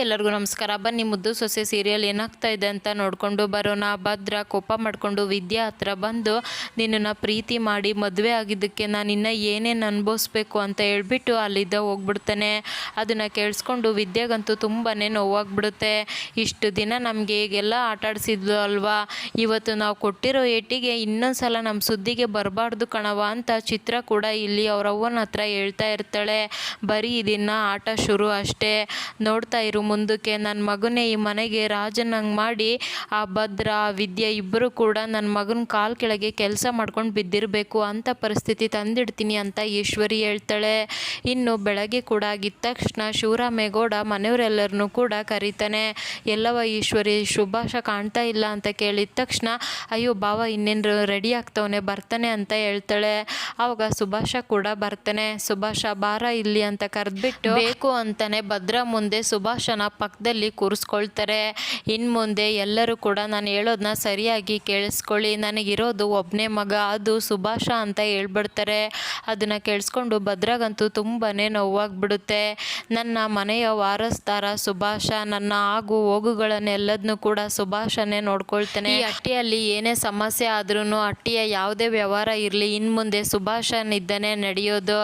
ಎಲ್ಲರಿಗೂ ನಮಸ್ಕಾರ. ಬನ್ನಿ, ಮುದ್ದು ಸೊಸೆ ಸೀರಿಯಲ್ ಏನಾಗ್ತಾ ಇದೆ ಅಂತ ನೋಡಿಕೊಂಡು ಬರೋಣ. ಭದ್ರ ಕೋಪ ಮಾಡಿಕೊಂಡು ವಿದ್ಯಾ ಹತ್ರ ಬಂದು ನಿನ್ನನ್ನು ಪ್ರೀತಿ ಮಾಡಿ ಮದುವೆ ಆಗಿದ್ದಕ್ಕೆ ನಾನು ಇನ್ನೂ ಏನೇನು ಅನುಭವಿಸ್ಬೇಕು ಅಂತ ಹೇಳ್ಬಿಟ್ಟು ಅಲ್ಲಿದ್ದ ಹೋಗ್ಬಿಡ್ತಾನೆ. ಅದನ್ನು ಕೇಳಿಸ್ಕೊಂಡು ವಿದ್ಯೆಗಂತೂ ತುಂಬಾ ನೋವಾಗ್ಬಿಡುತ್ತೆ. ಇಷ್ಟು ದಿನ ನಮಗೆ ಈಗೆಲ್ಲ ಆಟ ಆಡಿಸಿದ್ಲು ಅಲ್ವಾ? ಇವತ್ತು ನಾವು ಕೊಟ್ಟಿರೋ ಏಟಿಗೆ ಇನ್ನೊಂದು ಸಲ ನಮ್ಮ ಸುದ್ದಿಗೆ ಬರಬಾರ್ದು ಕಣವ ಅಂತ ಚಿತ್ರ ಕೂಡ ಇಲ್ಲಿ ಅವರವ್ವನ ಹತ್ರ ಹೇಳ್ತಾ ಇರ್ತಾಳೆ. ಬರೀ ಇದನ್ನು ಆಟ ಶುರು ಅಷ್ಟೇ. ನೋಡ್ತಾ ಇರು ಮುಂದಕ್ಕೆ ನನ್ನ ಮಗನೇ ಈ ಮನೆಗೆ ರಾಜನಂಗೆ ಮಾಡಿ, ಆ ಭದ್ರ ವಿದ್ಯೆ ಇಬ್ಬರು ಕೂಡ ನನ್ನ ಮಗನ ಕಾಲು ಕೆಳಗೆ ಕೆಲಸ ಮಾಡ್ಕೊಂಡು ಬಿದ್ದಿರಬೇಕು ಅಂಥ ಪರಿಸ್ಥಿತಿ ತಂದಿಡ್ತೀನಿ ಅಂತ ಈಶ್ವರಿ ಹೇಳ್ತಾಳೆ. ಇನ್ನು ಬೆಳಗ್ಗೆ ಕೂಡ ಆಗಿದ್ದ ತಕ್ಷಣ ಶಿವರಾಮೇಗೌಡ ಮನೆಯವರೆಲ್ಲರನ್ನೂ ಕೂಡ ಕರೀತಾನೆ, ಎಲ್ಲವ ಈಶ್ವರಿ ಸುಭಾಷ ಕಾಣ್ತಾ ಇಲ್ಲ ಅಂತ ಕೇಳಿದ ತಕ್ಷಣ, ಅಯ್ಯೋ ಭಾವ ಇನ್ನೇನು ರೆಡಿ ಆಗ್ತವನೆ, ಬರ್ತಾನೆ ಅಂತ ಹೇಳ್ತಾಳೆ. ಆವಾಗ ಸುಭಾಷ ಕೂಡ ಬರ್ತಾನೆ, ಸುಭಾಷ, ಬಾರ ಇಲ್ಲಿ ಅಂತ ಕರೆದ್ಬಿಟ್ಟು, ಬೇಕು ಅಂತಾನೆ ಭದ್ರ ಮುಂದೆ ಸುಭಾಷನ ಪಕ್ಕದಲ್ಲಿ ಕೂರಿಸ್ಕೊಳ್ತಾರೆ. ಇನ್ನು ಮುಂದೆ ಎಲ್ಲರೂ ಕೂಡ ನಾನು ಹೇಳೋದನ್ನ ಸರಿಯಾಗಿ ಕೇಳಿಸ್ಕೊಳ್ಳಿ. ನನಗಿರೋದು ಒಬ್ಬನೇ ಮಗ, ಅದು ಸುಭಾಷ ಅಂತ ಹೇಳ್ಬಿಡ್ತಾರೆ. ಅದನ್ನು ಕೇಳಿಸ್ಕೊಂಡು ಭದ್ರಾಗಂತೂ ತುಂಬಾ ನೋವಾಗ್ಬಿಡುತ್ತೆ. ನನ್ನ ಮನೆಯ ವಾರಸ್ತಾರ ಸುಭಾಷ, ನನ್ನ ಆಗು ಹೋಗುಗಳನ್ನೆಲ್ಲದನ್ನೂ ಕೂಡ ಸುಭಾಷನೇ ನೋಡ್ಕೊಳ್ತೇನೆ. ಈ ಹಟ್ಟಿಯಲ್ಲಿ ಏನೇ ಸಮಸ್ಯೆ ಆದ್ರೂ ಹಟ್ಟಿಯ ಯಾವುದೇ ವ್ಯವಹಾರ ಇರಲಿ ಇನ್ನು ಮುಂದೆ ಸುಭಾಷನಿದ್ದಾನೆ ನಡೆಯೋದು.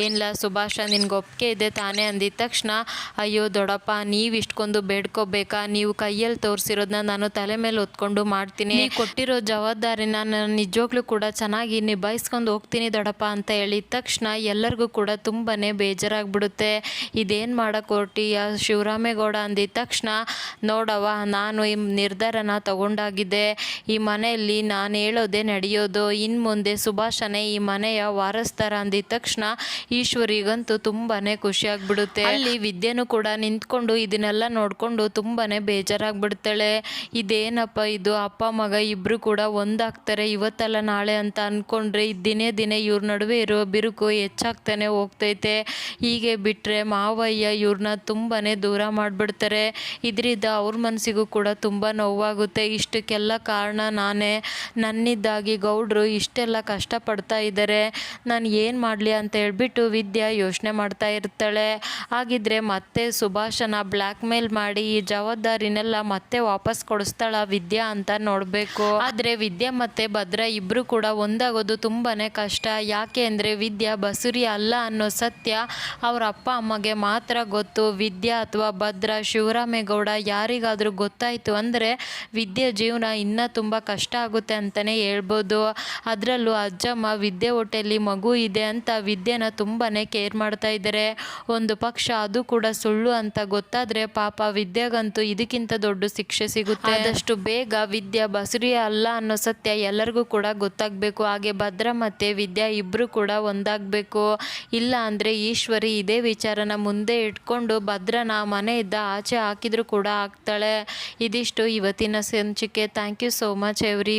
ಏನಿಲ್ಲ ಸುಭಾಷ ನಿನ್ಗೆ ಒಪ್ಪಿಗೆ ಇದೆ ತಾನೇ ಅಂದಿದ ತಕ್ಷಣ, ಅಯ್ಯೋ ದೊಡ್ಡಪ್ಪ ನೀವು ಇಷ್ಟೊಂದು ಬೇಡ್ಕೋಬೇಕಾ? ನೀವು ಕೈಯಲ್ಲಿ ತೋರಿಸಿರೋದನ್ನ ನಾನು ತಲೆ ಮೇಲೆ ಹೊತ್ಕೊಂಡು ಮಾಡ್ತೀನಿ. ಕೊಟ್ಟಿರೋ ಜವಾಬ್ದಾರಿನ ನಾನು ನಿಜವಾಗ್ಲೂ ಕೂಡ ಚೆನ್ನಾಗಿ ನಿಭಾಯಿಸ್ಕೊಂಡು ಹೋಗ್ತೀನಿ ದೊಡ್ಡಪ್ಪ ಅಂತ ಹೇಳಿದ ತಕ್ಷಣ ಎಲ್ಲರಿಗೂ ಕೂಡ ತುಂಬಾ ಬೇಜಾರಾಗ್ಬಿಡುತ್ತೆ. ಇದೇನು ಹೊರ್ಟಿಯ ಶಿವರಾಮೇಗೌಡ ಅಂದಿದ ತಕ್ಷಣ, ನೋಡವ್ವ, ನಾನು ಈ ನಿರ್ಧಾರನ ತಗೊಂಡಾಗಿದ್ದೆ ಈ ಮನೆಯಲ್ಲಿ ನಾನು ಹೇಳೋದೇ ನಡೆಯೋದು. ಇನ್ನು ಮುಂದೆ ಸುಭಾಷನೇ ಈ ಮನೆಯ ವಾರಸ್ತಾರ ಅಂದಿದ ತಕ್ಷಣ ಈಶ್ವರಿಗಂತೂ ತುಂಬಾ ಖುಷಿಯಾಗ್ಬಿಡುತ್ತೆ ಅಲ್ಲಿ ವಿದ್ಯೆನೂ ಕೂಡ ನಿಂತ್ಕೊಂಡು ಇದನ್ನೆಲ್ಲ ನೋಡಿಕೊಂಡು ತುಂಬಾ ಬೇಜಾರಾಗ್ಬಿಡ್ತಾಳೆ. ಇದೇನಪ್ಪ ಇದು? ಅಪ್ಪ, ಮಗ ಇಬ್ಬರು ಕೂಡ ಒಂದಾಗ್ತಾರೆ. ಇವತ್ತಲ್ಲ ನಾಳೆ ಅಂತ ಅಂದ್ಕೊಂಡ್ರೆ ದಿನೇ ದಿನೇ ಇವ್ರ ನಡುವೆ ಇರೋ ಬಿರುಕು ಹೆಚ್ಚಾಗ್ತಾನೆ ಹೋಗ್ತೈತೆ. ಹೀಗೆ ಬಿಟ್ಟರೆ ಮಾವಯ್ಯ ಇವ್ರನ್ನ ತುಂಬಾ ದೂರ ಮಾಡಿಬಿಡ್ತಾರೆ. ಇದರಿಂದ ಅವ್ರ ಮನಸ್ಸಿಗೂ ಕೂಡ ತುಂಬ ನೋವಾಗುತ್ತೆ. ಇಷ್ಟಕ್ಕೆಲ್ಲ ಕಾರಣ ನಾನೇ. ನನ್ನಿದ್ದಾಗಿ ಗೌಡ್ರು ಇಷ್ಟೆಲ್ಲ ಕಷ್ಟಪಡ್ತಾ ಇದ್ದಾರೆ ನಾನು ಏನು ಮಾಡಲಿ ಅಂತ ಹೇಳ್ಬಿಟ್ಟು ವಿದ್ಯಾ ಯೋಚನೆ ಮಾಡ್ತಾ ಇರ್ತಾಳೆ. ಹಾಗಿದ್ರೆ ಮತ್ತೆ ಸುಭಾಷನ ಬ್ಲ್ಯಾಕ್ ಮೇಲ್ ಮಾಡಿ ಈ ಜವಾಬ್ದಾರಿನೆಲ್ಲ ಮತ್ತೆ ವಾಪಸ್ ಕೊಡಿಸ್ತಾಳ ವಿದ್ಯಾ ಅಂತ ನೋಡಬೇಕು. ಆದರೆ ವಿದ್ಯಾ ಮತ್ತೆ ಭದ್ರ ಇಬ್ಬರು ಕೂಡ ಒಂದಾಗೋದು ತುಂಬಾನೇ ಕಷ್ಟ. ಯಾಕೆ ಅಂದರೆ ವಿದ್ಯಾ ಬಸುರಿ ಅಲ್ಲ ಅನ್ನೋ ಸತ್ಯ ಅವ್ರ ಅಪ್ಪ ಅಮ್ಮಗೆ ಮಾತ್ರ ಗೊತ್ತು. ವಿದ್ಯಾ ಅಥವಾ ಭದ್ರ, ಶಿವರಾಮೇಗೌಡ ಯಾರಿಗಾದರೂ ಗೊತ್ತಾಯಿತು ಅಂದರೆ ವಿದ್ಯೆ ಜೀವನ ಇನ್ನೂ ತುಂಬ ಕಷ್ಟ ಆಗುತ್ತೆ ಅಂತಲೇ ಹೇಳ್ಬೋದು. ಅದರಲ್ಲೂ ಅಜ್ಜಮ್ಮ, ವಿದ್ಯೆ ಹೋಟೆಲ್ಲಿ ಮಗು ಇದೆ ಅಂತ ವಿದ್ಯೆನ ತುಂಬಾ ಕೇರ್ ಮಾಡ್ತಾ ಇದ್ದಾರೆ ಒಂದು ಪಕ್ಷ ಅದು ಕೂಡ ಸುಳ್ಳು ಅಂತ ಗೊತ್ತಾದರೆ ಪಾಪ ವಿದ್ಯಾಗಂತೂ ಇದಕ್ಕಿಂತ ದೊಡ್ಡ ಶಿಕ್ಷೆ ಸಿಗುತ್ತೆ. ಆದಷ್ಟು ಬೇಗ ವಿದ್ಯಾ ಬಸುರಿ ಅಲ್ಲ ಅನ್ನೋ ಸತ್ಯ ಎಲ್ಲರಿಗೂ ಕೂಡ ಗೊತ್ತಾಗಬೇಕು. ಹಾಗೆ ಭದ್ರ ಮತ್ತೆ ವಿದ್ಯಾ ಇಬ್ಬರು ಕೂಡ ಒಂದಾಗಬೇಕು. ಇಲ್ಲ ಅಂದರೆ ಈಶ್ವರಿ ಇದೇ ವಿಚಾರನ ಮುಂದೆ ಇಟ್ಕೊಂಡು ಭದ್ರನ ಮನೆಯಿಂದ ಆಚೆ ಹಾಕಿದ್ರು ಕೂಡ ಆಗ್ತಾಳೆ. ಇದಿಷ್ಟು ಇವತ್ತಿನ ಸಂಚಿಕೆ. Thank you so much every